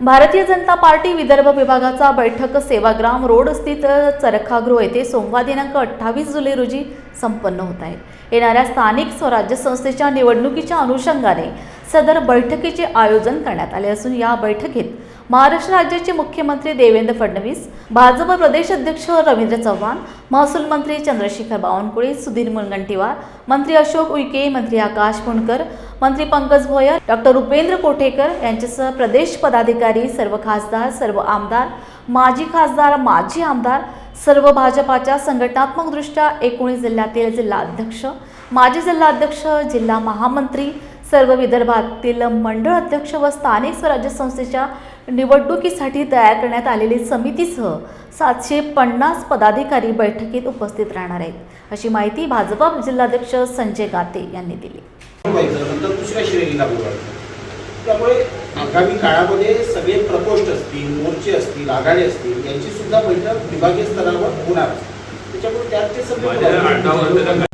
Bharatiya Janata party Vidarbha विभागाचा बैठक Sevagram road स्थित चरखागृह येथे सोमवार दिनांक अठ्ठावीस जुलै रोजी संपन्न होत आहे. येणाऱ्या स्थानिक स्वराज्य संस्थेच्या निवडणुकीच्या अनुषंगाने सदर बैठकीचे आयोजन करण्यात आले असून या बैठकीत महाराष्ट्र राज्याचे मुख्यमंत्री देवेंद्र फडणवीस भाजप प्रदेश अध्यक्ष रवींद्र चव्हाण महसूल मंत्री चंद्रशेखर बावनकुळे सुधीर मुनगंटीवार मंत्री अशोक उईके मंत्री आकाश फुंडकर मंत्री पंकज भोयर डॉक्टर उपेंद्र कोठेकर यांच्यासह प्रदेश पदाधिकारी सर्व खासदार सर्व आमदार माजी खासदार माजी आमदार सर्व भाजपाच्या संघटनात्मकदृष्ट्या एकोणीस जिल्ह्यातील जिल्हाध्यक्ष माजी जिल्हाध्यक्ष जिल्हा महामंत्री सर्व विदर्भातील मंडळ अध्यक्ष व स्थानिक स्वराज्य संस्थेच्या निवडणुकीसाठी तयार करण्यात आलेली समितीसह सातशे पन्नास पदाधिकारी बैठकीत उपस्थित राहणार आहेत. अशी माहिती भाजपा जिल्हाध्यक्ष संजय गाते यांनी दिली. व्हायचं नंतर दुसऱ्या श्रेणीला बोलायचं त्यामुळे आगामी काळामध्ये सगळे प्रकोष्ठ असतील मोर्चे असतील आघाडी असतील यांची सुद्धा बैठक विभागीय स्तरावर होणार. त्याच्यामुळे त्यात ते सगळे